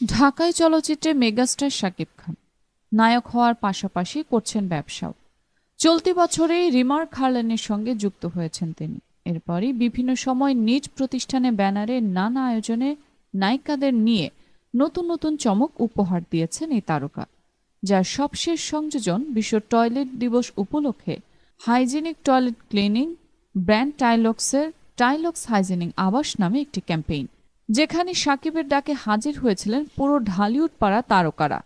ঢাকায় চলচ্চিত্রে মেগাস্টার শাকিব খান। নায়ক হওয়ার পাশাপাশি করছেন ব্যবসাও। চলতি বছরে রিমার খার্লেনের সঙ্গে যুক্ত হয়েছেন তিনি। এরপরই বিভিন্ন সময় নিজ প্রতিষ্ঠানে ব্যানারে নানা আয়োজনে নায়িকাদের নিয়ে নতুন নতুন চমক উপহার দিয়েছেন এই তারকা, যার সবশেষ সংযোজন বিশ্ব টয়লেট দিবস উপলক্ষে হাইজেনিক টয়লেট ক্লিনিং, ব্র্যান্ড টাইলক্সের টাইলক্স হাইজেনিং আবাস নামে একটি ক্যাম্পেইন। যেখানে সাকিবের ডাকে হাজির হয়েছিলেন পুরো ঢালিউড পাড়া তারকারা।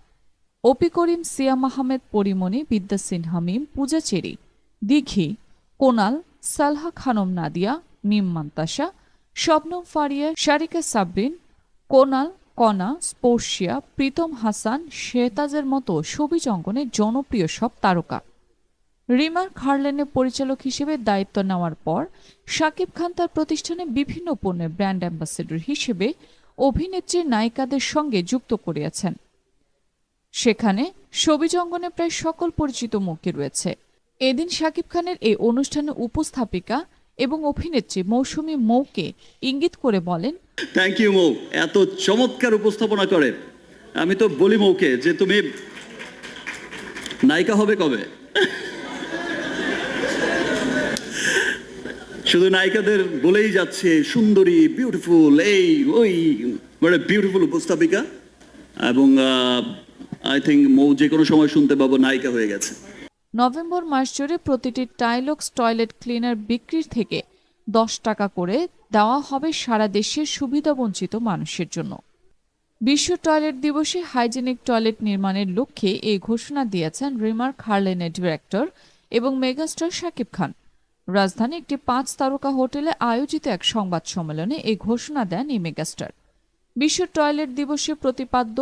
অপি করিম, সিয়াম আহমেদ, পরিমণি, বিদ্যা সিনহা, মিম, পূজা চেরি, দিঘি, কোনাল, সালহা খানম, নাদিয়া, মিম মান্তাসা শবনম ফারিয়া, শারিকা সাবরিন, কোনাল, কনা, স্পর্শিয়া, প্রীতম হাসান, শেহতাজের মতো সবিজ অঙ্গনের জনপ্রিয় সব তারকা। রিমার খার্লেনের পরিচালক হিসেবে দায়িত্ব নেওয়ার পর শাকিব খান তার প্রতিষ্ঠানে বিভিন্ন পণ্যের ব্র্যান্ড অ্যাম্বাসেডর হিসেবে অভিনেত্রী নায়িকাদের সঙ্গে যুক্ত করিয়াছেন। সেখানে সবিজ অঙ্গনে প্রায় সকল পরিচিত মুখই রয়েছে। এদিন শাকিব খানের এই অনুষ্ঠানে উপস্থাপিকা এবং অভিনেত্রী মৌসুমী মৌকে ইঙ্গিত করে বলেন থ্যাংক ইউ মৌ। এত চমৎকার উপস্থাপনা করে আমি তো বলি মৌকে যে তুমি নায়িকা হবে কবে? শুধু নায়িকাদের বলেই যাচ্ছে, সুন্দরী বিউটিফুল এই, ওই মানে বিউটিফুল উপস্থাপিকা। এবং আই থিঙ্ক মৌ যে কোনো সময় শুনতে পাবো, নায়িকা হয়ে গেছে। নভেম্বর মাস জুড়ে প্রতিটি টাইলক্স টয়লেট ক্লিনার বিক্রির থেকে দশ টাকা করে দেওয়া হবে সারা দেশের সুবিধাবঞ্চিত মানুষের জন্য। বিশ্ব টয়লেট দিবসে হাইজেনিক টয়লেট নির্মাণের লক্ষ্যে এই ঘোষণা দিয়েছেন রিমার খার্লেনের ডিরেক্টর এবং মেগাস্টার শাকিব খান। রাজধানী একটি পাঁচ তারকা হোটেলে আয়োজিত এক সংবাদ সম্মেলনে এই ঘোষণা দেন এই মেগাস্টার। বিশ্ব টয়লেট দিবসে প্রতিপাদ্য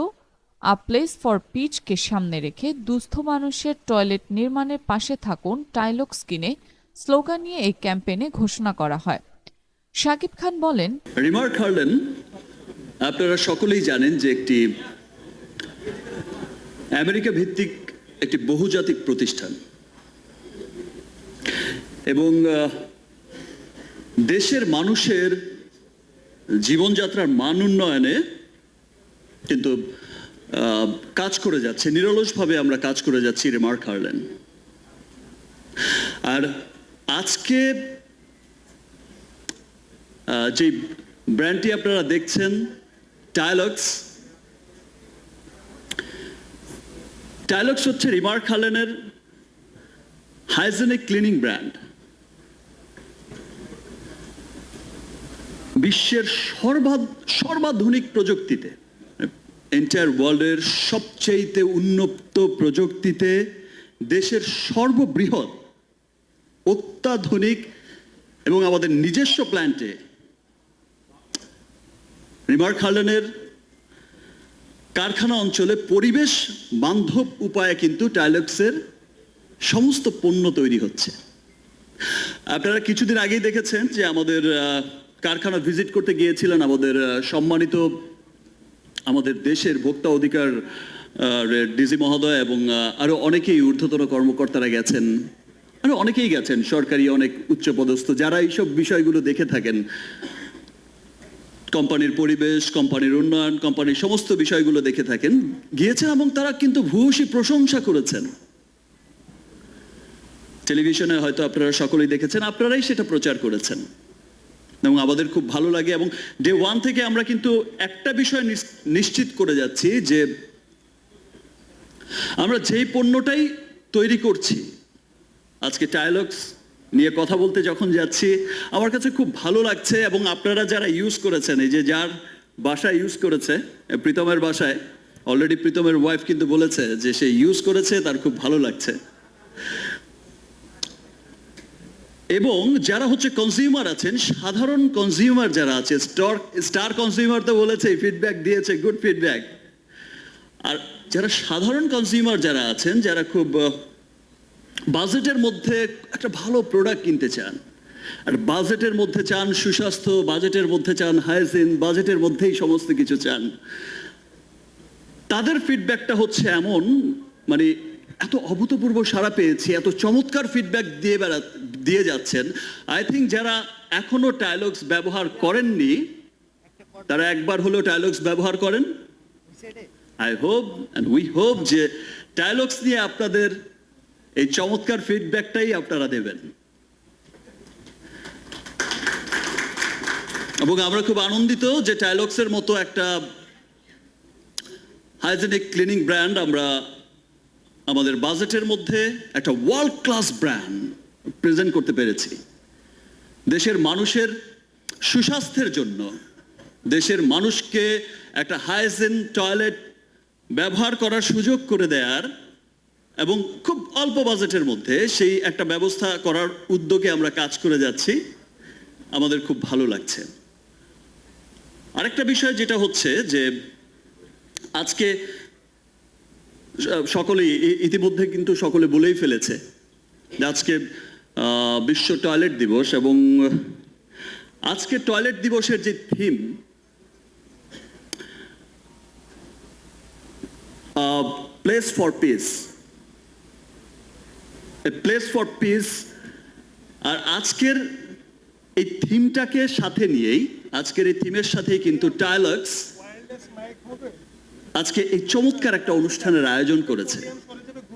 আ প্লেস ফর পিচকে সামনে রেখে দুস্থ মানুষের টয়লেট নির্মাণের পাশে থাকুন টাইলক্স কিনে স্লোগান নিয়ে এই ক্যাম্পেইনে ঘোষণা করা হয়। শাকিব খান বলেন রিমার্ক হার্লেন, আপনারা সকলেই জানেন যে একটি আমেরিকা ভিত্তিক একটি বহুজাতিক প্রতিষ্ঠান। এবং দেশের মানুষের জীবনযাত্রার মান উন্নয়নে কিন্তু কাজ করে যাচ্ছে, নিরলসভাবে আমরা কাজ করে যাচ্ছি রিমার্ক হার্লেন। আর আজকে যে ব্র্যান্ডটি আপনারা দেখছেন, টাইলক্স টাইলক্স হচ্ছে রিমার্ক হালেনের হাইজেনিক ক্লিনিং ব্র্যান্ড। বিশ্বের সর্বা, সর্বাধুনিক প্রযুক্তিতে এন্টায়ার ওয়ার্ল্ডের সবচেয়েতে উন্নত প্রযুক্তিতে দেশের সর্ববৃহৎ, অত্যাধুনিক এবং আমাদের নিজস্ব প্ল্যান্টে রিমার্ক হার্লেনের কারখানা অঞ্চলে পরিবেশ বান্ধব উপায়ে কিন্তু টাইলক্সের সমস্ত পণ্য তৈরি হচ্ছে। আপনারা কিছুদিন আগেই দেখেছেন যে আমাদের কারখানা ভিজিট করতে গিয়েছিলেন আমাদের সম্মানিত আমাদের দেশের ভোক্তা অধিকার ডিজি মহোদয় এবং আহ, আরও অনেকেই ঊর্ধ্বতন কর্মকর্তারা গেছেন। আরও অনেকেই গেছেন সরকারি অনেক উচ্চপদস্থ যারা এইসব বিষয়গুলো দেখে থাকেন। কোম্পানির পরিবেশ কোম্পানির উন্নয়ন কোম্পানির সমস্ত বিষয়গুলো দেখে থাকেন। গিয়েছেন এবং তারা কিন্তু ভূয়সী প্রশংসা করেছেন। টেলিভিশনে হয়তো আপনারা সকলেই দেখেছেন আপনারাই সেটা প্রচার করেছেন। এবং আমাদের খুব ভালো লাগে এবং ডে ওয়ান থেকে আমরা কিন্তু একটা বিষয় নিশ্চিত করে যাচ্ছি যে আমরা যেই পণ্যটাই তৈরি করছি, আজকে টাইলক্স নিয়ে কথা বলতে যখন যাচ্ছি, আমার কাছে খুব ভালো লাগছে এবং আপনারা যারা ইউজ করেছেন, এই যে যার বাসায় ইউজ করেছে, প্রীতমের বাসায় অলরেডি প্রীতমের ওয়াইফ কিন্তু বলেছে যে সে ইউজ করেছে, তার খুব ভালো লাগছে। এবং যারা হচ্ছে কনজিউমার আছেন, সাধারণ কনজিউমার যারা আছে স্টার স্টার কনজিউমার তো বলেছে ফিডব্যাক দিয়েছে গুড ফিডব্যাক আর যারা সাধারণ কনজিউমার যারা আছেন, যারা খুব বাজেটের মধ্যে একটা ভালো প্রোডাক্ট কিনতে চান, আর বাজেটের মধ্যে চান সুস্বাস্থ্য, বাজেটের মধ্যে চান হাইজিন বাজেটের মধ্যেই সমস্ত কিছু চান, তাদের ফিডব্যাকটা হচ্ছে এমন মানে এত অভূতপূর্ব সাড়া পেয়েছি, এত চমৎকার ফিডব্যাক দিয়ে বেড়া, দিয়ে যাচ্ছেন। আই থিঙ্ক যারা এখনও টাইলক্স ব্যবহার করেননি, তারা একবার হলেও টাইলক্স ব্যবহার করেন। I hope and we hope যে ডায়লগস নিয়ে আপনাদের এই চমৎকার ফিডব্যাকটাই আপনারা দেবেন। এবং আমরা খুব আনন্দিত যে টাইলক্সের মতো একটা হাইজেনিক ক্লিনিং ব্র্যান্ড আমরা আমাদের বাজেটের মধ্যে একটা ওয়ার্ল্ড ক্লাস ব্র্যান্ড প্রেজেন্ট করতে পেরেছি। দেশের মানুষের সুস্বাস্থ্যের জন্য, দেশের মানুষকে একটা হাইজেন টয়লেট ব্যবহার করার সুযোগ করে দেয়ার এবং খুব অল্প বাজেটের মধ্যে সেই একটা ব্যবস্থা করার উদ্যোগে আমরা কাজ করে যাচ্ছি। আমাদের খুব ভালো লাগছে। আরেকটা বিষয় যেটা হচ্ছে যে, আজকে সকলেই ইতিমধ্যে কিন্তু সকলে বলেই ফেলেছে আজকে বিশ্ব টয়লেট দিবস এবং আজকে টয়লেট দিবসের যে theme place for peace. Place for peace আর আজকের এই থিমটাকে সাথে নিয়েই, আজকের এই থিমের সাথেই কিন্তু টাইলক্স আজকে এই চমৎকার একটা অনুষ্ঠানের আয়োজন করেছে।